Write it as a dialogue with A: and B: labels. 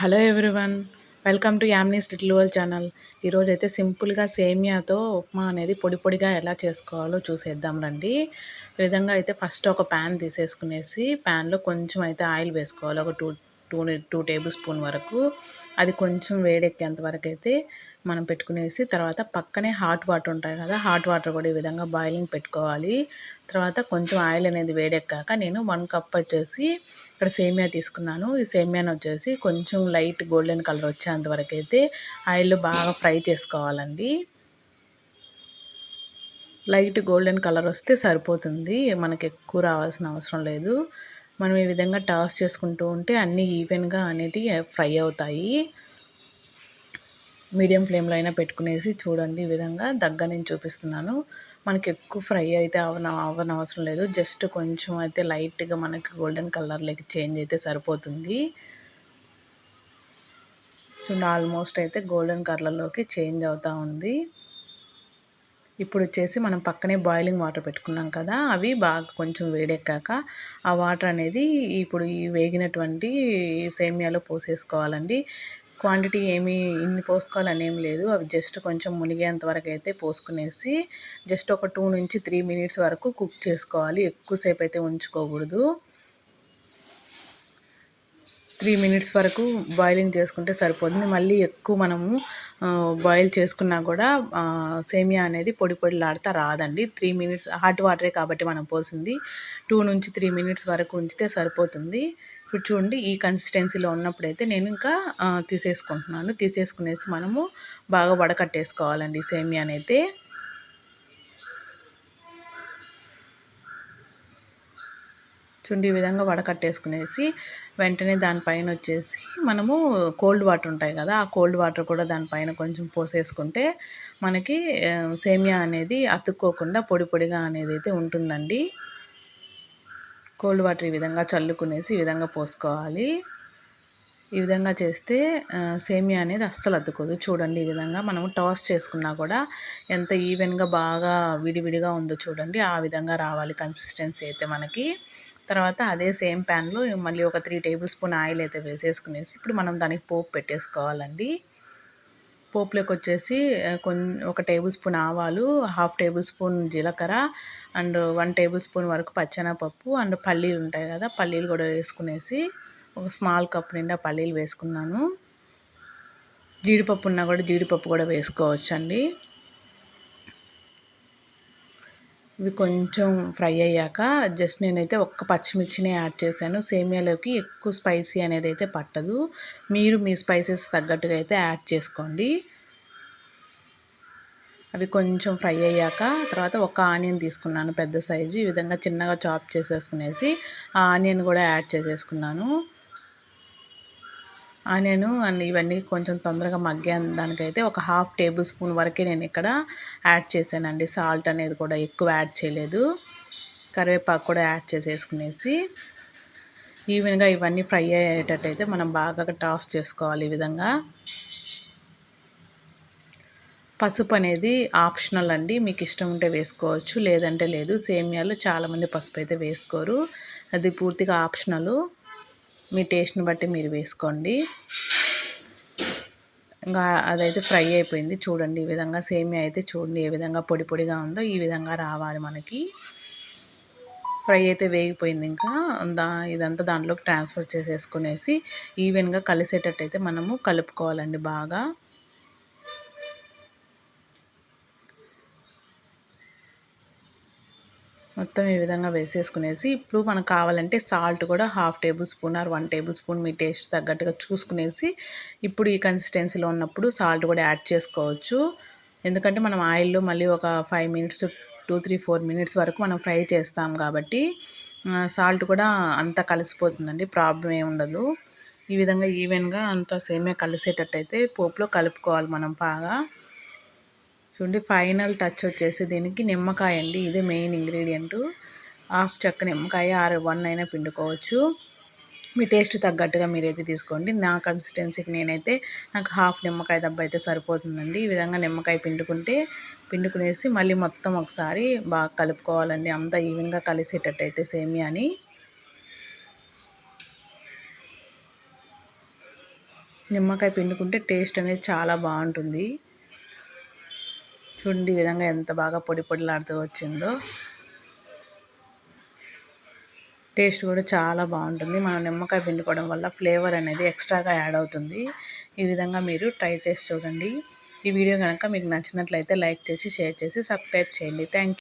A: Hello everyone welcome to Yamni's little world channel. ఈరోజు అయితే సింపుల్గా సేమియాతో ఉప్మా అనేది పొడి పొడిగా ఎలా చేసుకోవాలో చూసేద్దాం రండి. ఈ విధంగా అయితే ఫస్ట్ ఒక ప్యాన్ తీసేసుకునేసి ప్యాన్లో కొంచెం అయితే ఆయిల్ వేసుకోవాలి. ఒక two two two tablespoon వరకు. అది కొంచెం వేడెక్కేంత వరకు అయితే మనం పెట్టుకునేసి తర్వాత పక్కనే హాట్ వాటర్ ఉంటాయి కదా హాట్ వాటర్ కూడా ఈ విధంగా బాయిలింగ్ పెట్టుకోవాలి. తర్వాత కొంచెం ఆయిల్ అనేది వేడెక్కాక నేను వన్ కప్ వచ్చేసి ఇక్కడ సేమియా తీసుకున్నాను. ఈ సేమియాని వచ్చేసి కొంచెం లైట్ గోల్డెన్ కలర్ వచ్చేంత వరకు అయితే ఆయిల్ బాగా ఫ్రై చేసుకోవాలండి. లైట్ గోల్డెన్ కలర్ వస్తే సరిపోతుంది. మనకి ఎక్కువ రావాల్సిన అవసరం లేదు. మనం ఈ విధంగా టాస్ చేసుకుంటూ ఉంటే అన్నీ ఈవెన్గా అనేది ఫ్రై అవుతాయి. మీడియం ఫ్లేమ్లో అయినా పెట్టుకునేసి చూడండి ఈ విధంగా దగ్గర నేను చూపిస్తున్నాను. మనకి ఎక్కువ ఫ్రై అయితే అవన అవ్వని అవసరం లేదు. జస్ట్ కొంచెం అయితే లైట్గా మనకి గోల్డెన్ కలర్లోకి చేంజ్ అయితే సరిపోతుంది. చూడండి ఆల్మోస్ట్ అయితే గోల్డెన్ కలర్లోకి చేంజ్ అవుతూ ఉంది. ఇప్పుడు వచ్చేసి మనం పక్కనే బాయిలింగ్ వాటర్ పెట్టుకున్నాం కదా అవి బాగా కొంచెం వేడెక్కాక ఆ వాటర్ అనేది ఇప్పుడు ఈ వేగినటువంటి సేమియాలో పోసేసుకోవాలండి. క్వాంటిటీ ఏమీ ఇన్ని పోసుకోవాలని ఏం లేదు. అవి జస్ట్ కొంచెం మునిగేంత వరకు అయితే పోసుకునేసి జస్ట్ ఒక టూ నుంచి త్రీ మినిట్స్ వరకు కుక్ చేసుకోవాలి. ఎక్కువసేపు అయితే ఉంచుకోకూడదు. త్రీ మినిట్స్ వరకు బాయిలింగ్ చేసుకుంటే సరిపోతుంది. మళ్ళీ ఎక్కువ మనము బాయిల్ చేసుకున్నా కూడా సేమియా అనేది పొడి పొడిలాడుతా రాదండి. త్రీ మినిట్స్ హాట్ వాటరే కాబట్టి మనం పోసింది. టూ నుంచి త్రీ మినిట్స్ వరకు ఉంచితే సరిపోతుంది. ఇప్పుడు చూడండి ఈ కన్సిస్టెన్సీలో ఉన్నప్పుడైతే నేను ఇంకా తీసేసుకుంటున్నాను. తీసేసుకునేసి మనము బాగా వడకట్టేసుకోవాలండి సేమియానైతే. చుండి ఈ విధంగా వడకట్టేసుకునేసి వెంటనే దానిపైన వచ్చేసి మనము కోల్డ్ వాటర్ ఉంటాయి కదా ఆ కోల్డ్ వాటర్ కూడా దానిపైన కొంచెం పోసేసుకుంటే మనకి సేమియా అనేది అతుక్కోకుండా పొడి పొడిగా అనేది అయితే ఉంటుందండి. కోల్డ్ వాటర్ ఈ విధంగా చల్లుకునేసి ఈ విధంగా పోసుకోవాలి. ఈ విధంగా చేస్తే సేమియా అనేది అస్సలు అతుకోదు చూడండి ఈ విధంగా మనము టాస్ చేసుకున్నా కూడా ఎంత ఈవెన్గా బాగా విడివిడిగా ఉందో చూడండి ఆ విధంగా రావాలి. కన్సిస్టెన్సీ అయితే మనకి. తర్వాత అదే సేమ్ ప్యాన్లో మళ్ళీ ఒక త్రీ టేబుల్ స్పూన్ ఆయిల్ అయితే వేసేసుకునేసి ఇప్పుడు మనం దానికి పోపు పెట్టేసుకోవాలండి. పోపులోకి వచ్చేసి కొన్ని ఒక టేబుల్ స్పూన్ ఆవాలు హాఫ్ టేబుల్ స్పూన్ జీలకర్ర అండ్ వన్ టేబుల్ స్పూన్ వరకు పచ్చనపప్పు అండ్ పల్లీలు ఉంటాయి కదా పల్లీలు కూడా వేసుకునేసి ఒక స్మాల్ కప్ నిండా పల్లీలు వేసుకున్నాను. జీడిపప్పు ఉన్నా కూడా జీడిపప్పు కూడా వేసుకోవచ్చండి. ఇవి కొంచెం ఫ్రై అయ్యాక జస్ట్ నేనైతే ఒక్క పచ్చిమిర్చినే యాడ్ చేశాను. సేమియాలోకి ఎక్కువ స్పైసీ అనేది అయితే పట్టదు. మీరు మీ స్పైసెస్ తగ్గట్టుగా అయితే యాడ్ చేసుకోండి. అవి కొంచెం ఫ్రై అయ్యాక తర్వాత ఒక ఆనియన్ తీసుకున్నాను పెద్ద సైజు. ఈ విధంగా చిన్నగా చాప్ చేసేసుకునేసి ఆ ఆనియన్ కూడా యాడ్ చేసేసుకున్నాను. ఆనియన్ అండ్ ఇవన్నీ కొంచెం తొందరగా మగ్గే దానికైతే ఒక హాఫ్ టేబుల్ స్పూన్ వరకే నేను ఇక్కడ యాడ్ చేశానండి. సాల్ట్ అనేది కూడా ఎక్కువ యాడ్ చేయలేదు. కరివేపాకు కూడా యాడ్ చేసేసుకునేసి ఈవెన్గా ఇవన్నీ ఫ్రై అయ్యేటట్టయితే మనం బాగా టాస్ చేసుకోవాలి ఈ విధంగా. పసుపు అనేది ఆప్షనల్ అండి. మీకు ఇష్టం ఉంటే వేసుకోవచ్చు లేదంటే లేదు. సేమియాలు చాలామంది పసుపు అయితే వేసుకోరు. అది పూర్తిగా ఆప్షనల్. మీ టేస్ట్ని బట్టి మీరు వేసుకోండి. ఇంకా అదైతే ఫ్రై అయిపోయింది. చూడండి ఈ విధంగా సేమియా అయితే చూడండి ఏ విధంగా పొడి పొడిగా ఉందో ఈ విధంగా రావాలి మనకి. ఫ్రై అయితే వేగిపోయింది ఇంకా. దా ఇదంతా దాంట్లోకి ట్రాన్స్ఫర్ చేసేసుకునేసి ఈవెన్గా కలిసేటట్టు అయితే మనము కలుపుకోవాలండి బాగా. మొత్తం ఈ విధంగా వేసేసుకునేసి ఇప్పుడు మనకు కావాలంటే సాల్ట్ కూడా half tablespoon or one tablespoon me taste తగ్గట్టుగా చూసుకునేసి ఇప్పుడు ఈ కన్సిస్టెన్సీలో ఉన్నప్పుడు సాల్ట్ కూడా యాడ్ చేసుకోవచ్చు. ఎందుకంటే మనం ఆయిల్లో మళ్ళీ ఒక five minutes two three four minutes వరకు మనం ఫ్రై చేస్తాం కాబట్టి సాల్ట్ కూడా అంత కలిసిపోతుందండి ప్రాబ్లం ఏమి ఉండదు. ఈ విధంగా ఈవెన్గా అంత సేమే కలిసేటట్టయితే పోపులో కలుపుకోవాలి మనం బాగా. చూడండి ఫైనల్ టచ్ వచ్చేసి దీనికి నిమ్మకాయ అండి. ఇదే మెయిన్ ఇంగ్రీడియంట్. హాఫ్ చెక్క నిమ్మకాయ ఆరు వన్ అయినా పిండుకోవచ్చు. మీ టేస్ట్ తగ్గట్టుగా మీరైతే తీసుకోండి. నా కన్సిస్టెన్సీకి నేనైతే నాకు హాఫ్ నిమ్మకాయ దెబ్బ అయితే సరిపోతుందండి. ఈ విధంగా నిమ్మకాయ పిండుకుంటే పిండుకునేసి మళ్ళీ మొత్తం ఒకసారి బాగా కలుపుకోవాలండి. అంతా ఈవెన్గా కలిసేటట్టు అయితే సేమియాని నిమ్మకాయ పిండుకుంటే టేస్ట్ అనేది చాలా బాగుంటుంది. చూడండి ఈ విధంగా ఎంత బాగా పొడి పొడిలాడుతూ వచ్చిందో. టేస్ట్ కూడా చాలా బాగుంటుంది. మనం నిమ్మకాయ పిండుకోవడం వల్ల ఫ్లేవర్ అనేది ఎక్స్ట్రాగా యాడ్ అవుతుంది. ఈ విధంగా మీరు ట్రై చేసి చూడండి. ఈ వీడియో కనుక మీకు నచ్చినట్లయితే లైక్ చేసి షేర్ చేసి సబ్స్క్రైబ్ చేయండి. థ్యాంక్